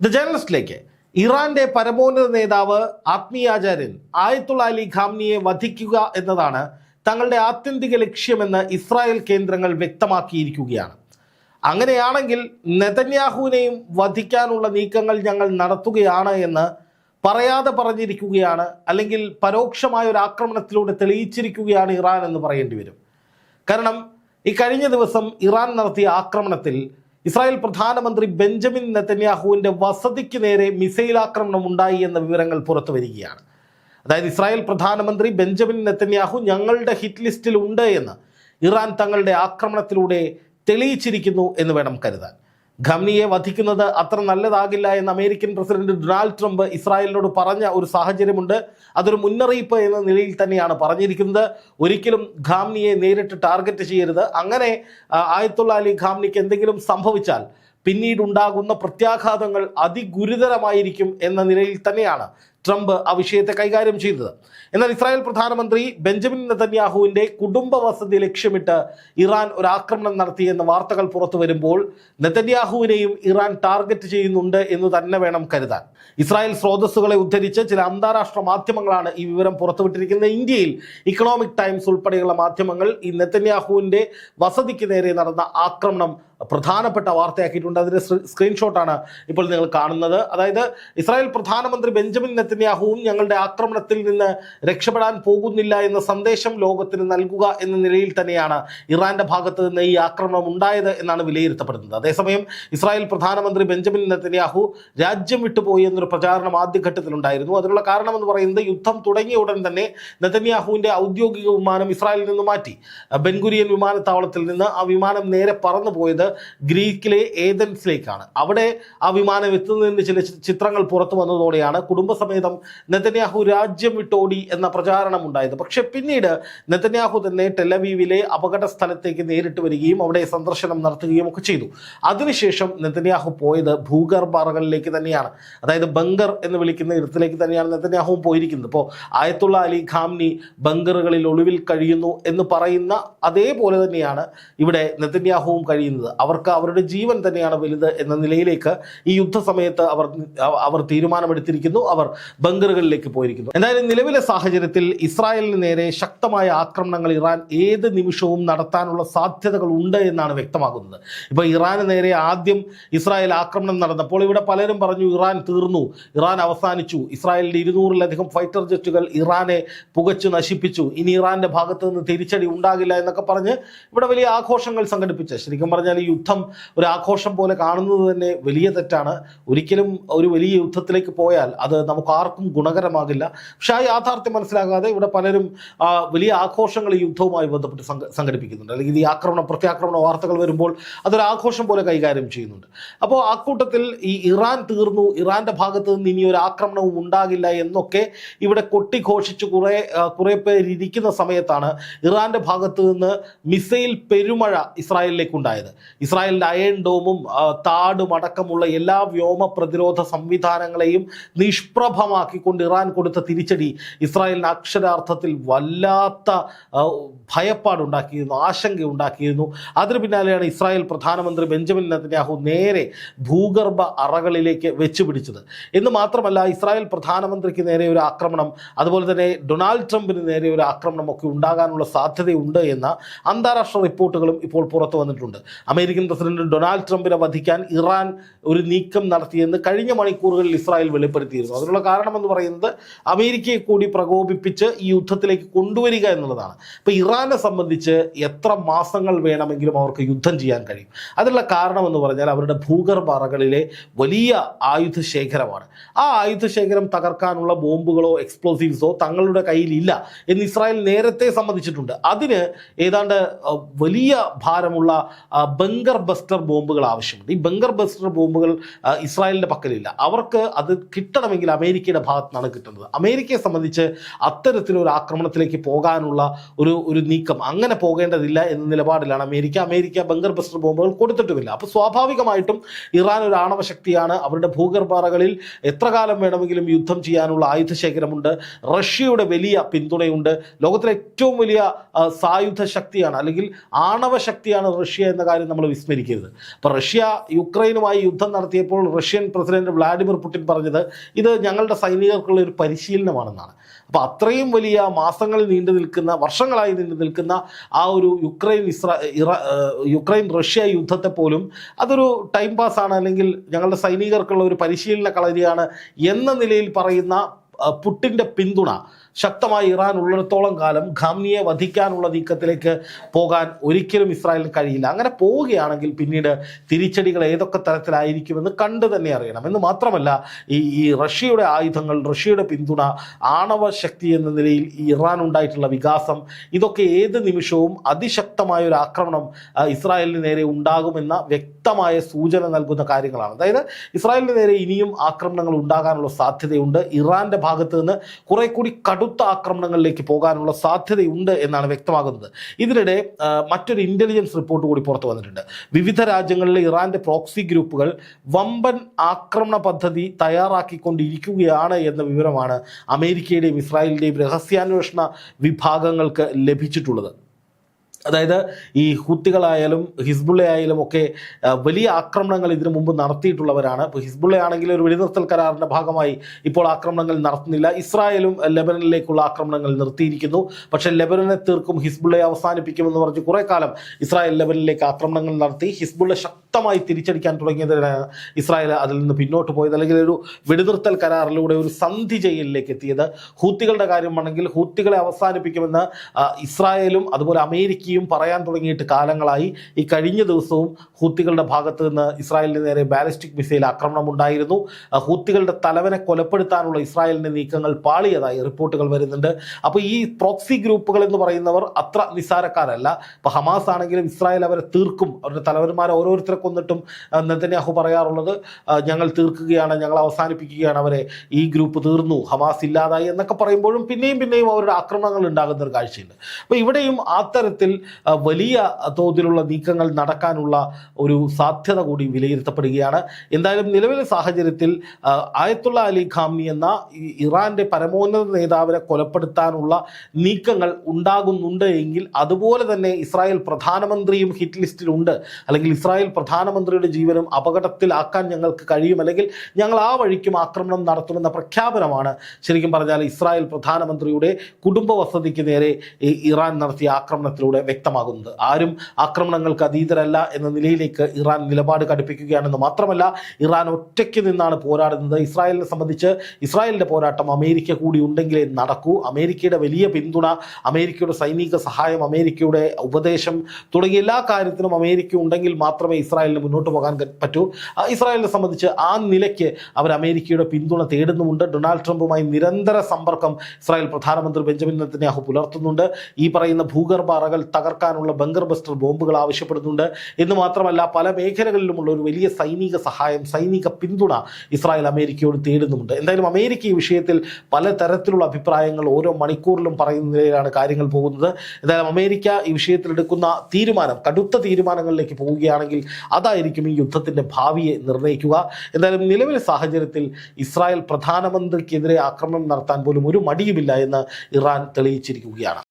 The ജേർണലിസ്റ്റിലേക്ക് ഇറാന്റെ പരമോന്നത നേതാവ് ആത്മീയാചാര്യൻ ആയത്തുള്ള അലി ഖാംനിയെ വധിക്കുക എന്നതാണ് തങ്ങളുടെ ആത്യന്തിക ലക്ഷ്യമെന്ന് ഇസ്രായേൽ കേന്ദ്രങ്ങൾ വ്യക്തമാക്കിയിരിക്കുകയാണ്. അങ്ങനെയാണെങ്കിൽ നെതന്യാഹുവിനെയും വധിക്കാനുള്ള നീക്കങ്ങൾ ഞങ്ങൾ നടത്തുകയാണ് എന്ന് പറയാതെ പറഞ്ഞിരിക്കുകയാണ് അല്ലെങ്കിൽ പരോക്ഷമായ ഒരു ആക്രമണത്തിലൂടെ തെളിയിച്ചിരിക്കുകയാണ് ഇറാൻ എന്ന് പറയേണ്ടി വരും. കാരണം ഈ കഴിഞ്ഞ ദിവസം ഇറാൻ നടത്തിയ ആക്രമണത്തിൽ ഇസ്രായേൽ പ്രധാനമന്ത്രി ബെഞ്ചമിൻ നെത്തന്യാഹുവിന്റെ വസതിക്ക് നേരെ മിസൈൽ ആക്രമണം ഉണ്ടായി എന്ന വിവരങ്ങൾ പുറത്തു വരികയാണ്. അതായത് ഇസ്രായേൽ പ്രധാനമന്ത്രി ബെഞ്ചമിൻ നെത്തന്യാഹു ഞങ്ങളുടെ ഹിറ്റ് ലിസ്റ്റിൽ ഉണ്ട് എന്ന് ഇറാൻ തങ്ങളുടെ ആക്രമണത്തിലൂടെ തെളിയിച്ചിരിക്കുന്നു എന്ന് വേണം കരുതാൻ. ഖംനിയെ വധിക്കുന്നത് അത്ര നല്ലതാകില്ല എന്ന് അമേരിക്കൻ പ്രസിഡന്റ് ഡൊണാൾഡ് ട്രംപ് ഇസ്രായേലിനോട് പറഞ്ഞ ഒരു സാഹചര്യമുണ്ട്. അതൊരു മുന്നറിയിപ്പ് എന്ന നിലയിൽ തന്നെയാണ് പറഞ്ഞിരിക്കുന്നത്. ഒരിക്കലും ഖാംനിയെ നേരിട്ട് ടാർഗറ്റ് ചെയ്യരുത്. അങ്ങനെ ആയത്തുള്ള അലി ഖാംനിക്ക് എന്തെങ്കിലും സംഭവിച്ചാൽ പിന്നീടുണ്ടാകുന്ന പ്രത്യാഘാതങ്ങൾ അതിഗുരുതരമായിരിക്കും എന്ന നിലയിൽ തന്നെയാണ് ട്രംപ് ആ വിഷയത്തെ കൈകാര്യം ചെയ്തത്. എന്നാൽ ഇസ്രായേൽ പ്രധാനമന്ത്രി ബെഞ്ചമിൻ നെതന്യാഹുവിന്റെ കുടുംബ വസതി ലക്ഷ്യമിട്ട് ഇറാൻ ഒരു ആക്രമണം നടത്തിയെന്ന വാർത്തകൾ പുറത്തു വരുമ്പോൾ നെതന്യാഹുവിനെയും ഇറാൻ ടാർഗറ്റ് ചെയ്യുന്നുണ്ട് എന്ന് തന്നെ വേണം കരുതാൻ. ഇസ്രായേൽ സ്രോതസ്സുകളെ ഉദ്ധരിച്ച് ചില അന്താരാഷ്ട്ര മാധ്യമങ്ങളാണ് ഈ വിവരം പുറത്തുവിട്ടിരിക്കുന്നത്. ഇന്ത്യയിൽ ഇക്കണോമിക് ടൈംസ് ഉൾപ്പെടെയുള്ള മാധ്യമങ്ങൾ ഈ നെതന്യാഹുവിന്റെ വസതിക്ക് നേരെ നടന്ന ആക്രമണം പ്രധാനപ്പെട്ട വാർത്തയാക്കിയിട്ടുണ്ട്. അതിന്റെ സ്ക്രീ- സ്ക്രീൻഷോട്ടാണ് ഇപ്പോൾ നിങ്ങൾ കാണുന്നത്. അതായത് ഇസ്രായേൽ പ്രധാനമന്ത്രി ബെഞ്ചമിൻ നെത്തന്യാഹുവും ഞങ്ങളുടെ ആക്രമണത്തിൽ നിന്ന് രക്ഷപ്പെടാൻ പോകുന്നില്ല എന്ന സന്ദേശം ലോകത്തിന് നൽകുക എന്ന നിലയിൽ തന്നെയാണ് ഇറാന്റെ ഭാഗത്ത് നിന്ന് ഈ ആക്രമണം ഉണ്ടായത് എന്നാണ് വിലയിരുത്തപ്പെടുന്നത്. അതേസമയം ഇസ്രായേൽ പ്രധാനമന്ത്രി ബെഞ്ചമിൻ നെത്തന്യാഹു രാജ്യം വിട്ടുപോയി എന്നൊരു പ്രചാരണം ആദ്യഘട്ടത്തിലുണ്ടായിരുന്നു. അതിനുള്ള കാരണമെന്ന് പറയുന്നത് യുദ്ധം തുടങ്ങിയ ഉടൻ തന്നെ നെത്തന്യാഹുവിന്റെ ഔദ്യോഗിക വിമാനം ഇസ്രായേലിൽ നിന്ന് മാറ്റി. ബെൻഗുരിയൻ വിമാനത്താവളത്തിൽ നിന്ന് ആ വിമാനം നേരെ പറന്നു പോയത് ഗ്രീക്കിലെ ഏതൻസിലേക്കാണ് അവിടെ ആ വിമാനം എത്തുന്നതിന് ചില ചിത്രങ്ങൾ പുറത്തു വന്നതോടെയാണ് കുടുംബസമേതം നെതന്യാഹു രാജ്യം വിട്ടോടി എന്ന പ്രചാരണം ഉണ്ടായത്. പക്ഷെ പിന്നീട് നെതന്യാഹു തന്നെ ടെലവീവിലെ അപകട സ്ഥലത്തേക്ക് നേരിട്ട് വരികയും അവിടെ സന്ദർശനം നടത്തുകയും ഒക്കെ ചെയ്തു. അതിനുശേഷം നെതന്യാഹു പോയത് ഭൂഗർഭ അറകളിലേക്ക് തന്നെയാണ്. അതായത് ബങ്കർ എന്ന് വിളിക്കുന്ന ഇടത്തിലേക്ക് തന്നെയാണ് നെതന്യാഹുവും പോയിരിക്കുന്നത്. ഇപ്പോൾ ആയത്തുള്ള അലി ഖാംനി ബങ്കറുകളിൽ ഒളിവിൽ കഴിയുന്നു എന്ന് പറയുന്ന അതേപോലെ തന്നെയാണ് ഇവിടെ നെതന്യാഹുവും കഴിയുന്നത്. അവർക്ക് അവരുടെ ജീവൻ തന്നെയാണ് വലുത് എന്ന നിലയിലേക്ക് ഈ യുദ്ധസമയത്ത് അവർ അവർ തീരുമാനമെടുത്തിരിക്കുന്നു. അവർ ബങ്കറുകളിലേക്ക് പോയിരിക്കുന്നു. എന്തായാലും നിലവിലെ സാഹചര്യത്തിൽ ഇസ്രായേലിന് നേരെ ശക്തമായ ആക്രമണങ്ങൾ ഇറാൻ ഏത് നിമിഷവും നടത്താനുള്ള സാധ്യതകൾ ഉണ്ട് എന്നാണ് വ്യക്തമാകുന്നത്. ഇപ്പോൾ ഇറാന് നേരെ ആദ്യം ഇസ്രായേൽ ആക്രമണം നടന്നപ്പോൾ ഇവിടെ പലരും പറഞ്ഞു ഇറാൻ തീർന്നു. ഇറാൻ അവസാനിച്ചു. ഇസ്രായേലിന്റെ ഇരുന്നൂറിലധികം ഫൈറ്റർ ജെറ്റുകൾ ഇറാനെ പുകച്ചു നശിപ്പിച്ചു. ഇനി ഇറാന്റെ ഭാഗത്ത് നിന്ന് തിരിച്ചടി ഉണ്ടാകില്ല എന്നൊക്കെ പറഞ്ഞ് ഇവിടെ വലിയ ആഘോഷങ്ങൾ സംഘടിപ്പിച്ച് ശരിക്കും പറഞ്ഞാൽ യുദ്ധം ഒരു ആഘോഷം പോലെ കാണുന്നത് തന്നെ വലിയ തെറ്റാണ്. ഒരിക്കലും ഒരു വലിയ യുദ്ധത്തിലേക്ക് പോയാൽ അത് നമുക്ക് ആർക്കും ഗുണകരമാകില്ല. പക്ഷെ ആ യാഥാർത്ഥ്യം മനസ്സിലാകാതെ ഇവിടെ പലരും വലിയ ആഘോഷങ്ങൾ യുദ്ധവുമായി ബന്ധപ്പെട്ട് സംഘടിപ്പിക്കുന്നുണ്ട്. അല്ലെങ്കിൽ ഈ ആക്രമണ പ്രത്യാക്രമണ വാർത്തകൾ വരുമ്പോൾ അതൊരു ആഘോഷം പോലെ കൈകാര്യം ചെയ്യുന്നുണ്ട്. അപ്പോൾ ആ കൂട്ടത്തിൽ ഈ ഇറാൻ തീർന്നു ഇറാന്റെ ഭാഗത്ത് നിന്ന് ഇനി ഒരു ആക്രമണവും ഉണ്ടാകില്ല എന്നൊക്കെ ഇവിടെ കൊട്ടിഘോഷിച്ച് കുറേ കുറേ പേര് ഇരിക്കുന്ന സമയത്താണ് ഇറാന്റെ ഭാഗത്ത് നിന്ന് മിസൈൽ പെരുമഴ ഇസ്രായേലിലേക്ക് ഉണ്ടായത് ഇസ്രായേലിന്റെ അയൺ ഡോമും താടും അടക്കമുള്ള എല്ലാ വ്യോമ പ്രതിരോധ സംവിധാനങ്ങളെയും നിഷ്പ്രഭമാക്കിക്കൊണ്ട് ഇറാൻ കൊടുത്ത തിരിച്ചടി ഇസ്രായേലിന് അക്ഷരാർത്ഥത്തിൽ വല്ലാത്ത ഭയപ്പാടുണ്ടാക്കിയിരുന്നു ആശങ്ക ഉണ്ടാക്കിയിരുന്നു അതിന് പിന്നാലെയാണ് ഇസ്രായേൽ പ്രധാനമന്ത്രി ബെഞ്ചമിൻ നെതന്യാഹു നേരെ ഭൂഗർഭ അറകളിലേക്ക് വെച്ചുപിടിച്ചത്. എന്ന് മാത്രമല്ല ഇസ്രായേൽ പ്രധാനമന്ത്രിക്ക് നേരെ ഒരു ആക്രമണം അതുപോലെ തന്നെ ഡൊണാൾഡ് ട്രംപിന് നേരെ ഒരു ആക്രമണം ഒക്കെ ഉണ്ടാകാനുള്ള സാധ്യതയുണ്ട് എന്ന അന്താരാഷ്ട്ര റിപ്പോർട്ടുകളും ഇപ്പോൾ പുറത്തു വന്നിട്ടുണ്ട്. അമേരിക്കൻ പ്രസിഡന്റ് ഡൊണാൾഡ് ട്രംപിനെ വധിക്കാൻ ഇറാൻ ഒരു നീക്കം നടത്തിയെന്ന് കഴിഞ്ഞ മണിക്കൂറുകളിൽ ഇസ്രായേൽ വെളിപ്പെടുത്തിയിരുന്നു. അതിനുള്ള കാരണം എന്ന് പറയുന്നത് അമേരിക്കയെ കൂടി പ്രകോപിപ്പിച്ച് ഈ യുദ്ധത്തിലേക്ക് കൊണ്ടുവരിക എന്നുള്ളതാണ്. ഇപ്പോൾ ഇറാനെ സംബന്ധിച്ച് എത്ര മാസങ്ങൾ വേണമെങ്കിലും അവർക്ക് യുദ്ധം ചെയ്യാൻ കഴിയും. അതിനുള്ള കാരണം എന്ന് പറഞ്ഞാൽ അവരുടെ ഭൂഗർഭ അറകളിലെ വലിയ ആയുധ ശേഖരമാണ്. ആ ആയുധ ശേഖരം തകർക്കാനുള്ള ബോംബുകളോ എക്സ്പ്ലോസീവ്സോ തങ്ങളുടെ കയ്യിലില്ല എന്ന് ഇസ്രായേൽ നേരത്തെ സമ്മതിച്ചിട്ടുണ്ട്. അതിന് ഏതാണ്ട് വലിയ ഭാരമുള്ള ആ, ബങ്കർ ബസ്റ്റർ ബോംബുകൾ ആവശ്യമുണ്ട്. ഈ ബങ്കർ ബസ്റ്റർ ബോംബുകൾ ഇസ്രായേലിന്റെ പക്കലില്ല. അവർക്ക് അത് കിട്ടണമെങ്കിൽ അമേരിക്കയുടെ ഭാഗത്തു നിന്നാണ് കിട്ടുന്നത്. അമേരിക്കയെ സംബന്ധിച്ച് അത്തരത്തിലൊരു ആക്രമണത്തിലേക്ക് പോകാനുള്ള ഒരു ഒരു നീക്കം അങ്ങനെ പോകേണ്ടതില്ല എന്ന നിലപാടിലാണ് അമേരിക്ക. അമേരിക്ക ബങ്കർ ബസ്റ്റർ ബോംബുകൾ കൊടുത്തിട്ടുമില്ല. അപ്പോൾ സ്വാഭാവികമായിട്ടും ഇറാൻ ഒരു ആണവ ശക്തിയാണ്. അവരുടെ ഭൂഗർഭാറകളിൽ എത്ര കാലം വേണമെങ്കിലും യുദ്ധം ചെയ്യാനുള്ള ആയുധശേഖരമുണ്ട്. റഷ്യയുടെ വലിയ പിന്തുണയുണ്ട്. ലോകത്തിലെ ഏറ്റവും വലിയ സായുധ ശക്തിയാണ് അല്ലെങ്കിൽ ആണവ ശക്തിയാണ് റഷ്യ എന്ന കാര്യം നമ്മൾ വിസ്മരിക്കരുത്. അപ്പോൾ റഷ്യ യുക്രൈനുമായി യുദ്ധം നടത്തിയപ്പോൾ റഷ്യൻ പ്രസിഡന്റ് വ്ളാഡിമിർ പുടിൻ പറഞ്ഞത് ഇത് ഞങ്ങളുടെ സൈനികർക്കുള്ള ഒരു പരിശീലനമാണെന്നാണ്. അപ്പോൾ അത്രയും വലിയ മാസങ്ങൾ നീണ്ടു നിൽക്കുന്ന വർഷങ്ങളായി നീണ്ടു നിൽക്കുന്ന ആ ഒരു യുക്രൈൻ ഇസ്രാ ഇറ യുക്രൈൻ റഷ്യ യുദ്ധത്തെ പോലും അതൊരു ടൈം പാസ്സാണ് അല്ലെങ്കിൽ ഞങ്ങളുടെ സൈനികർക്കുള്ള ഒരു പരിശീലന കളരിയാണ് എന്ന നിലയിൽ പറയുന്ന പുട്ടിന്റെ പിന്തുണ. ശക്തമായി ഇറാൻ ഉള്ളിടത്തോളം കാലം ഖാംനിയെ വധിക്കാനുള്ള നീക്കത്തിലേക്ക് പോകാൻ ഒരിക്കലും ഇസ്രായേലിന് കഴിയില്ല. അങ്ങനെ പോവുകയാണെങ്കിൽ പിന്നീട് തിരിച്ചടികൾ ഏതൊക്കെ തരത്തിലായിരിക്കുമെന്ന് കണ്ടു തന്നെ അറിയണം. എന്ന് മാത്രമല്ല ഈ ഈ റഷ്യയുടെ ആയുധങ്ങൾ റഷ്യയുടെ പിന്തുണ ആണവ ശക്തി എന്ന നിലയിൽ ഈ ഇറാൻ ഉണ്ടായിട്ടുള്ള വികാസം ഇതൊക്കെ ഏത് നിമിഷവും അതിശക്തമായ ഒരു ആക്രമണം ഇസ്രായേലിന് നേരെ ഉണ്ടാകുമെന്ന വ്യക്തമായ സൂചന നൽകുന്ന കാര്യങ്ങളാണ്. അതായത് ഇസ്രായേലിന് നേരെ ഇനിയും ആക്രമണങ്ങൾ ഉണ്ടാകാനുള്ള സാധ്യതയുണ്ട്. ഇറാന്റെ ഭാഗത്ത് നിന്ന് കുറെ കൂടി കടുത്ത ആക്രമണങ്ങളിലേക്ക് പോകാനുള്ള സാധ്യതയുണ്ട് എന്നാണ് വ്യക്തമാകുന്നത്. ഇതിനിടെ മറ്റൊരു ഇന്റലിജൻസ് റിപ്പോർട്ട് കൂടി പുറത്തു വന്നിട്ടുണ്ട്. വിവിധ രാജ്യങ്ങളിലെ ഇറാന്റെ പ്രോക്സി ഗ്രൂപ്പുകൾ വമ്പൻ ആക്രമണ പദ്ധതി തയ്യാറാക്കിക്കൊണ്ടിരിക്കുകയാണ് എന്ന വിവരമാണ് അമേരിക്കയുടെയും ഇസ്രായേലിന്റെയും രഹസ്യാന്വേഷണ വിഭാഗങ്ങൾക്ക് ലഭിച്ചിട്ടുള്ളത്. അതായത് ഈ ഹുത്തികളായാലും ഹിസ്ബുള്ള ആയാലും ഒക്കെ വലിയ ആക്രമണങ്ങൾ ഇതിനു മുമ്പ് നടത്തിയിട്ടുള്ളവരാണ്. ഇപ്പോൾ ഹിസ്ബുള്ള ആണെങ്കിൽ ഒരു വെടിനിർത്തൽ കരാറിന്റെ ഭാഗമായി ഇപ്പോൾ ആക്രമണങ്ങൾ നടത്തുന്നില്ല. ഇസ്രായേലും ലെബനനിലേക്കുള്ള ആക്രമണങ്ങൾ നിർത്തിയിരിക്കുന്നു. പക്ഷേ ലെബനനെ തീർക്കും ഹിസ്ബുള്ളയെ അവസാനിപ്പിക്കുമെന്ന് പറഞ്ഞ് കുറേ കാലം ഇസ്രായേൽ ലെബനിലേക്ക് ആക്രമണങ്ങൾ നടത്തി. ഹിസ്ബുള്ള ശക്തമായി തിരിച്ചടിക്കാൻ തുടങ്ങിയതിനാണ് ഇസ്രായേൽ അതിൽ നിന്ന് പിന്നോട്ട് പോയത്. അല്ലെങ്കിൽ ഒരു വെടിനിർത്തൽ കരാറിലൂടെ ഒരു സന്ധി ചെയ്യലിലേക്ക് എത്തിയത്. ഹൂത്തികളുടെ കാര്യമാണെങ്കിൽ ഹൂത്തികളെ അവസാനിപ്പിക്കുമെന്ന് ഇസ്രായേലും അതുപോലെ അമേരിക്കയും പറയാൻ തുടങ്ങിയിട്ട് കാലങ്ങളായി ഈ കഴിഞ്ഞ ദിവസവും ഹൂത്തികളുടെ ഭാഗത്ത് നിന്ന് ഇസ്രായേലിന് നേരെ ബാലിസ്റ്റിക് മിസൈൽ ആക്രമണം ഉണ്ടായിരുന്നു ഹൂത്തികളുടെ തലവനെ കൊലപ്പെടുത്താനുള്ള ഇസ്രായേലിന്റെ നീക്കങ്ങൾ പാളിയതായി റിപ്പോർട്ടുകൾ വരുന്നുണ്ട്. അപ്പോൾ ഈ പ്രോക്സി ഗ്രൂപ്പുകൾ എന്ന് പറയുന്നവർ അത്ര നിസ്സാരക്കാരല്ല. ഇപ്പോൾ ഹമാസ് ആണെങ്കിലും ഇസ്രായേൽ അവരെ തീർക്കും. അവരുടെ തലവന്മാരെ ഓരോരുത്തരെ കൊന്നിട്ടും നെതന്യാഹു പറയാറുള്ളത് ഞങ്ങൾ തീർക്കുകയാണ് ഞങ്ങൾ അവസാനിപ്പിക്കുകയാണ് അവരെ ഈ ഗ്രൂപ്പ് തീർന്നു ഹമാസ് ഇല്ലാതായി എന്നൊക്കെ പറയുമ്പോഴും പിന്നെയും പിന്നെയും അവരുടെ ആക്രമണങ്ങൾ ഉണ്ടാകുന്ന ഒരു കാഴ്ചയുണ്ട്. അപ്പോൾ ഇവിടെയും ആ തരത്തിൽ വലിയ തോതിലുള്ള നീക്കങ്ങൾ നടക്കാനുള്ള ഒരു സാധ്യത കൂടി വിലയിരുത്തപ്പെടുകയാണ്. എന്തായാലും നിലവിലെ സാഹചര്യത്തിൽ ആയത്തുള്ള അലി ഖാമി എന്ന ഇറാന്റെ പരമോന്നത നേതാവിനെ കൊലപ്പെടുത്താനുള്ള നീക്കങ്ങൾ ഉണ്ടാകുന്നുണ്ട് എങ്കിൽ അതുപോലെ തന്നെ ഇസ്രായേൽ പ്രധാനമന്ത്രിയും ഹിറ്റ് ലിസ്റ്റിലുണ്ട്. അല്ലെങ്കിൽ ഇസ്രായേൽ പ്രധാനമന്ത്രിയുടെ ജീവനും അപകടത്തിലാക്കാൻ ഞങ്ങൾക്ക് കഴിയും. അല്ലെങ്കിൽ ഞങ്ങൾ ആ വഴിക്കും ആക്രമണം നടത്തുമെന്ന പ്രഖ്യാപനമാണ് ശരിക്കും പറഞ്ഞാൽ ഇസ്രായേൽ പ്രധാനമന്ത്രിയുടെ കുടുംബ വസതിക്ക് നേരെ ഇറാൻ നടത്തിയ ആക്രമണത്തിലൂടെ വ്യക്തമാകുന്നത്. ആരും ആക്രമണങ്ങൾക്ക് അതീതരല്ല എന്ന നിലയിലേക്ക് ഇറാൻ നിലപാട് കടുപ്പിക്കുകയാണെന്ന് മാത്രമല്ല ഇറാൻ ഒറ്റയ്ക്ക് നിന്നാണ് പോരാടുന്നത്. ഇസ്രായേലിനെ സംബന്ധിച്ച് ഇസ്രായേലിന്റെ പോരാട്ടം അമേരിക്ക കൂടി ഉണ്ടെങ്കിലേ നടക്കൂ. അമേരിക്കയുടെ വലിയ പിന്തുണ അമേരിക്കയുടെ സൈനിക സഹായം അമേരിക്കയുടെ ഉപദേശം തുടങ്ങിയ എല്ലാ കാര്യത്തിനും അമേരിക്ക ഉണ്ടെങ്കിൽ മാത്രമേ ഇസ്രായേലിന് മുന്നോട്ട് പോകാൻ പറ്റൂ. ഇസ്രായേലിനെ സംബന്ധിച്ച് ആ നിലയ്ക്ക് അവർ അമേരിക്കയുടെ പിന്തുണ തേടുന്നുമുണ്ട്. ഡൊണാൾഡ് ട്രംപുമായി നിരന്തര സമ്പർക്കം ഇസ്രായേൽ പ്രധാനമന്ത്രി ബെഞ്ചമിൻ നെത്തന്യാഹു പുലർത്തുന്നുണ്ട്. ഈ പറയുന്ന ഭൂഗർഭ അറകൾ തകർക്കാനുള്ള ബങ്കർ ബസ്റ്റർ ബോംബുകൾ ആവശ്യപ്പെടുന്നുണ്ട്. എന്ന് മാത്രമല്ല പല മേഖലകളിലുമുള്ള ഒരു വലിയ സൈനിക സഹായം സൈനിക പിന്തുണ ഇസ്രായേൽ അമേരിക്കയോട് തേടുന്നുണ്ട് എന്തായാലും അമേരിക്ക ഈ വിഷയത്തിൽ പല തരത്തിലുള്ള അഭിപ്രായങ്ങൾ ഓരോ മണിക്കൂറിലും പറയുന്ന നിലയിലാണ് കാര്യങ്ങൾ പോകുന്നത്. എന്തായാലും അമേരിക്ക ഈ വിഷയത്തിൽ എടുക്കുന്ന തീരുമാനം കടുത്ത തീരുമാനങ്ങളിലേക്ക് പോവുകയാണെങ്കിൽ അതായിരിക്കും ഈ യുദ്ധത്തിന്റെ ഭാവിയെ നിർണയിക്കുക എന്തായാലും നിലവിലെ സാഹചര്യത്തിൽ ഇസ്രായേൽ പ്രധാനമന്ത്രിക്കെതിരെ ആക്രമണം നടത്താൻ പോലും ഒരു മടിയുമില്ല എന്ന് ഇറാൻ തെളിയിച്ചിരിക്കുകയാണ്.